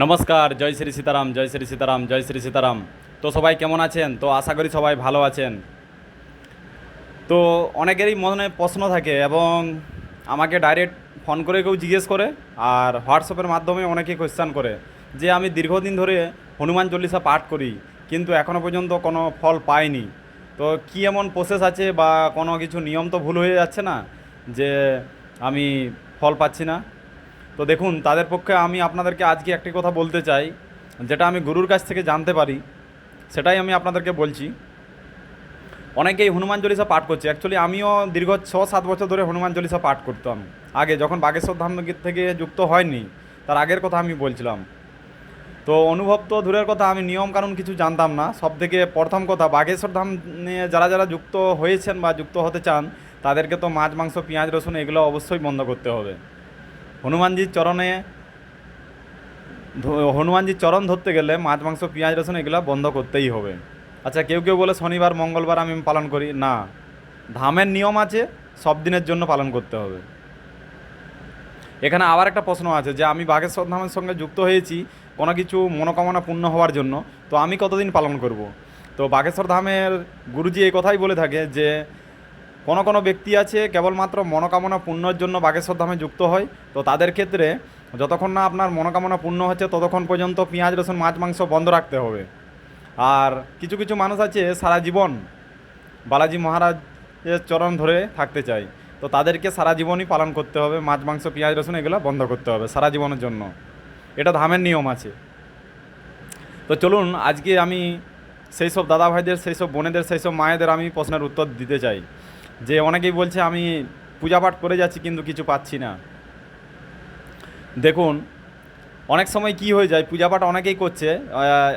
নমস্কার, জয় শ্রী সীতারাম, জয় শ্রী সীতারাম, জয় শ্রী সীতারাম। তো সবাই কেমন আছেন? তো আশা করি সবাই ভালো আছেন। তো অনেকেরই মনে প্রশ্ন থাকে এবং আমাকে ডাইরেক্ট ফোন করে কেউ জিজ্ঞেস করে আর হোয়াটসঅ্যাপের মাধ্যমে অনেকে কোয়েশ্চান করে যে আমি দীর্ঘদিন ধরে হনুমান চল্লিশা পাঠ করি, কিন্তু এখনও পর্যন্ত কোনো ফল পাইনি। তো কী এমন প্রসেস আছে বা কোনো কিছু নিয়ম তো ভুল হয়ে যাচ্ছে না যে আমি ফল পাচ্ছি না? তো দেখুন, তাদের পক্ষে আমি আপনাদেরকে আজকে একটি কথা বলতে চাই, যেটা আমি গুরুর কাছ থেকে জানতে পারি, সেটাই আমি আপনাদেরকে বলছি। অনেকেই হনুমান চল্লিশা পাঠ করছে। অ্যাকচুয়ালি আমিও দীর্ঘ ছ সাত বছর ধরে হনুমান চল্লিশা পাঠ করতাম। আগে যখন বাগেশ্বর ধাম থেকে যুক্ত হয়নি, তার আগের কথা আমি বলছিলাম। তো অনুভব তো দূরের কথা, আমি নিয়ম কানুন কিছু জানতাম না। সব থেকে প্রথম কথা, বাগেশ্বর ধাম নিয়ে যারা যারা যুক্ত হয়েছেন বা যুক্ত হতে চান, তাদেরকে তো মাছ, মাংস, পেঁয়াজ, রসুন, এগুলো অবশ্যই বন্ধ করতে হবে। হনুমানজির চরণে হনুমানজির চরণ ধরতে গেলে মাছ, মাংস, পেঁয়াজ, রসুন এগুলো বন্ধ করতেই হবে। আচ্ছা কেউ কেউ বলে শনিবার, মঙ্গলবার আমি পালন করি। না, ধামের নিয়ম আছে, সব দিনের জন্য পালন করতে হবে। এখানে আবার একটা প্রশ্ন আছে যে, আমি বাঘেশ্বর ধামের সঙ্গে যুক্ত হয়েছি, কোনো কিছু মনোকামনা পূর্ণ হওয়ার জন্য, তো আমি কতদিন পালন করব? তো বাঘেশ্বর ধামের গুরুজি এই কথাই বলে থাকে যে কোনো কোনো ব্যক্তি আছে কেবলমাত্র মনোকামনা পূর্ণর জন্য বাগেশ্বর ধামে যুক্ত হয়, তো তাদের ক্ষেত্রে যতক্ষণ না আপনার মনোকামনা পূর্ণ হচ্ছে, ততক্ষণ পর্যন্ত পেঁয়াজ, রসুন, মাছ, মাংস বন্ধ রাখতে হবে। আর কিছু কিছু মানুষ আছে সারা জীবন বালাজি মহারাজের চরণ ধরে থাকতে চায়, তো তাদেরকে সারা জীবনই পালন করতে হবে, মাছ, মাংস, পেঁয়াজ, রসুন এগুলো বন্ধ করতে হবে সারা জীবনের জন্য। এটা ধামের নিয়ম আছে। তো চলুন, আজকে আমি সেই সব দাদা ভাইদের সেই সব বোনেদের, সেই সব মায়েদের আমি প্রশ্নের উত্তর দিতে চাই। যে অনেকেই বলছে, আমি পূজা পাঠ করে যাচ্ছি, কিন্তু কিছু পাচ্ছি না। দেখুন, অনেক সময় কি হয়ে যায়, পূজা পাঠ অনেকেই করছে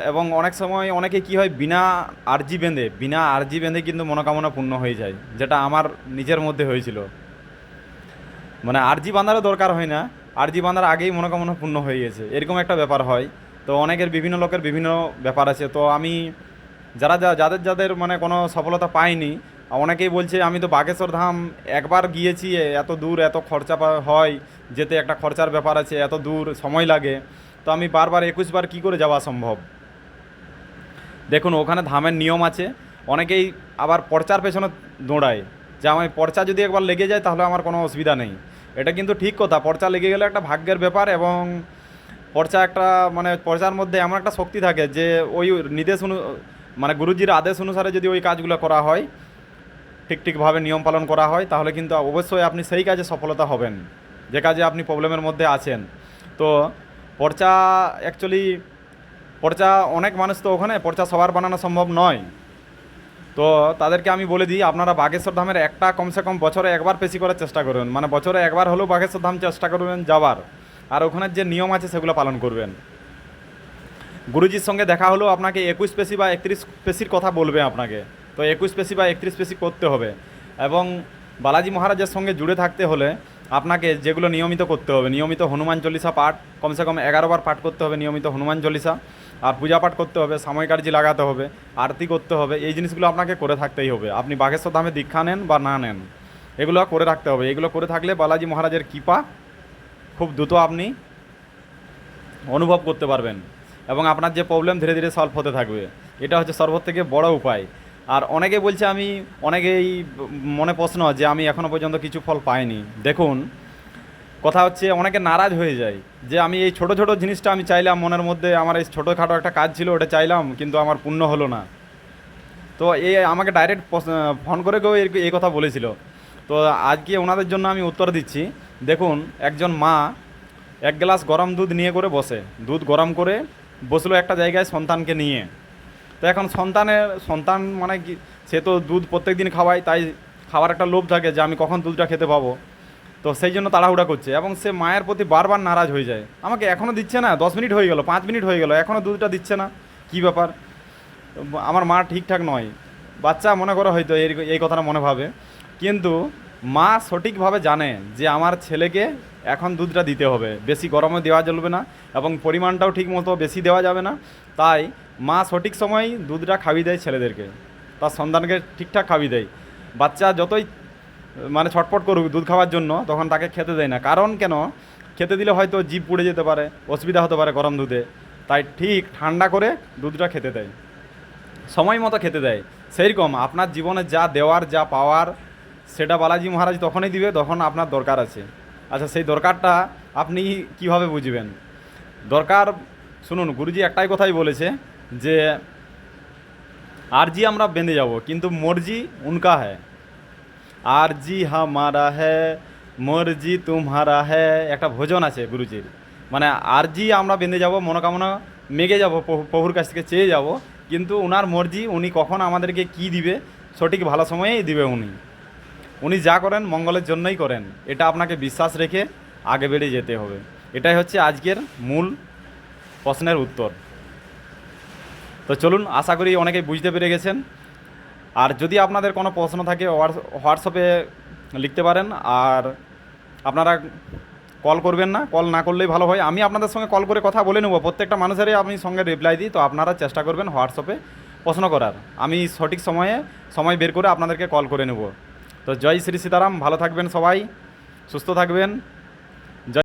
এবং অনেক সময় অনেকে কি হয়, বিনা আর্জি বেঁধে, বিনা আর্জি বেঁধে কিন্তু মনোকামনা পূর্ণ হয়ে যায়, যেটা আমার নিজের মধ্যে হয়েছিল। মানে আর্জি বাঁধারও দরকার হয় না, আর্জি বাঁধার আগেই মনোকামনা পূর্ণ হয়ে গেছে, এরকম একটা ব্যাপার হয়। তো অনেকের বিভিন্ন লোকের বিভিন্ন ব্যাপার আছে। তো আমি যারা যা- যাদের যাদের মানে কোনো সফলতা পায়নি অনেকেই বলছে, আমি তো বাগেশ্বর ধাম একবার গিয়েছি এত দূর এত খরচা হয়, যেতে একটা খরচার ব্যাপার আছে, এত দূর সময় লাগে। তো আমি বারবার একুশবার কি করে যাওয়া সম্ভব? দেখুন, ওখানে ধামের নিয়ম আছে, অনেকেই আবার পর্চার পেছনে দৌড়ায়। যে আমার পর্চা যদি একবার লেগে যায়, তাহলে আমার কোনো অসুবিধা নেই। এটা কিন্তু ঠিক কথা, পর্চা লেগে গেলে একটা ভাগ্যের ব্যাপার এবং পর্চা একটা মানে পর্চার মধ্যে এমন একটা শক্তি থাকে যে, ওই নির্দেশ অনু মানে গুরুজির আদেশ অনুসারে যদি ওই কাজগুলো করা হয় ঠিক ঠিকভাবে নিয়ম পালন করা হয়, তাহলে কিন্তু অবশ্যই আপনি সেই কাজে সফলতা হবেন। যে কাজে আপনি প্রবলেমের মধ্যে আছেন। তো পর্চা অ্যাকচুয়ালি পর্চা অনেক মানুষ তো ওখানে পর্চা সবার বানানো সম্ভব নয়। তো তাদেরকে আমি বলে দিই, আপনারা বাগেশ্বর ধামের একটা কমসে কম বছরে একবার বেশি করার চেষ্টা করবেন মানে বছরে একবার হলেও বাগেশ্বর ধাম চেষ্টা করবেন যাবার আর ওখানের যে নিয়ম আছে সেগুলো পালন করবেন। গুরুজির সঙ্গে দেখা হলেও আপনাকে একুশ পেশি বা একত্রিশ পেশির কথা বলবে আপনাকে। তো একুশ পেশি বা একত্রিশ পেশি করতে হবে। এবং বালাজি মহারাজের সঙ্গে জুড়ে থাকতে হলে আপনাকে যেগুলো নিয়মিত করতে হবে, নিয়মিত হনুমান চল্লিশা পাঠ, কমসে কম এগারো বার পাঠ করতে হবে নিয়মিত হনুমান চল্লিশা, আর পূজা পাঠ করতে হবে, সাময়িক লাগাতে হবে, আরতি করতে হবে, এই জিনিসগুলো আপনাকে করে থাকতেই হবে। আপনি বাঘেশ্বর ধামে দীক্ষা নেন বা না নেন, এগুলো করে রাখতে হবে। এগুলো করে থাকলে বালাজি মহারাজের কৃপা খুব দ্রুত আপনি অনুভব করতে পারবেন এবং আপনার যে প্রবলেম ধীরে ধীরে সলভ হতে থাকবে। এটা হচ্ছে সর্ব থেকে বড় উপায়। আর অনেকে বলছে আমি, অনেকেই মনে প্রশ্ন যে আমি এখনও পর্যন্ত কিছু ফল পাইনি। দেখুন, কথা হচ্ছে অনেকে নারাজ হয়ে যায় যে আমি এই ছোট ছোট জিনিসটা আমি চাইলাম, মনের মধ্যে আমার এই ছোটোখাটো একটা কাজ ছিল, ওটা চাইলাম, কিন্তু আমার পূর্ণ হলো না। তো এই আমাকে ডাইরেক্ট ফোন করে কেউ এই- এই কথা বলেছিল। তো আজকে ওনাদের জন্য আমি উত্তর দিচ্ছি। দেখুন, একজন মা এক গ্লাস গরম দুধ নিয়ে করে বসে। দুধ গরম করে বসল একটা জায়গায় সন্তানকে নিয়ে। তো এখন সন্তানের, সন্তান মানে কি, সে তো দুধ প্রত্যেক দিন খাওয়ায়, তাই খাওয়ার একটা লোভ থাকে যে আমি কখন দুধটা খেতে পাবো। তো সেই জন্য তাড়াহুড়া করছে এবং সে মায়ের প্রতি বারবার নারাজ হয়ে যায়। আমাকে এখনও দিচ্ছে না, দশ মিনিট হয়ে গেল, পাঁচ মিনিট হয়ে গেল এখনও দুধটা দিচ্ছে না। কী ব্যাপার? আমার মা ঠিকঠাক নয়। বাচ্চা মনে করো হয়তো এই এই কথাটা মনে ভাবে। কিন্তু মা সঠিকভাবে জানে যে আমার ছেলেকে এখন দুধটা দিতে হবে। বেশি গরমে দেওয়া চলবে না এবং পরিমাণটাও ঠিক মতো বেশি দেওয়া যাবে না। তাই মা সঠিক সময় দুধটা খাইয়ে দেয় ছেলেদেরকে। তার সন্তানকে ঠিকঠাক খাইয়ে দেয়। বাচ্চা যতই মানে ছটপট করুক দুধ খাওয়ার জন্য, তখন তাকে খেতে দেয় না। কারণ কেন? খেতে দিলে হয়তো জিভ পুড়ে যেতে পারে, অসুবিধা হতে পারে গরম দুধে। তাই ঠিক ঠান্ডা করে দুধটা খেতে দেয়। সময় মতো খেতে দেয়। সেইরকম আপনার জীবনে যা দেওয়ার, যা পাওয়ার সেটা বালাজি মহারাজ তখনই দিবে, তখন আপনার দরকার আছে। আচ্ছা সেই দরকারটা আপনি কীভাবে বুঝবেন? দরকার, শুনুন, গুরুজি একটাই কথাই বলেছে যে, আরজি আমরা বেঁধে যাব, কিন্তু মর্জি উনকা হ্যায়। আরজি হামারা হ্যায়, মর্জি তুমহারা হ্যায়। একটা ভোজন আছে গুরুজির। মানে আরজি আমরা বেঁধে যাব, মনোকামনা মেগে যাব, প্রভু- প্রভুর কাছ থেকে চেয়ে যাব, কিন্তু ওনার মর্জি উনি কখন আমাদেরকে কি দিবে, সঠিক ভালো সময়েই দিবে উনি। উনি যা করেন মঙ্গলের জন্যই করেন। এটা আপনাকে বিশ্বাস রেখে আগে বেড়ে যেতে হবে। এটাই হচ্ছে আজকের মূল প্রশ্নের উত্তর। তো চলুন, আশা করি অনেকেই বুঝতে পেরে গেছেন। আর যদি আপনাদের কোনো প্রশ্ন থাকে, হোয়াটস- হোয়াটসঅ্যাপে লিখতে পারেন। আর আপনারা কল করবেন না, কল না করলেই ভালো হয়। আমি আপনাদের সঙ্গে কল করে কথা বলে নেব। প্রত্যেকটা মানুষেরই আমি সঙ্গে রিপ্লাই দিই, তো আপনারা চেষ্টা করবেন হোয়াটসঅ্যাপে প্রশ্ন করার। আমি সঠিক সময়ে সময় বের করে আপনাদেরকে কল করে নেব। তো জয় শ্রী সীতারাম ভালো থাকবেন সবাই সুস্থ থাকবেন।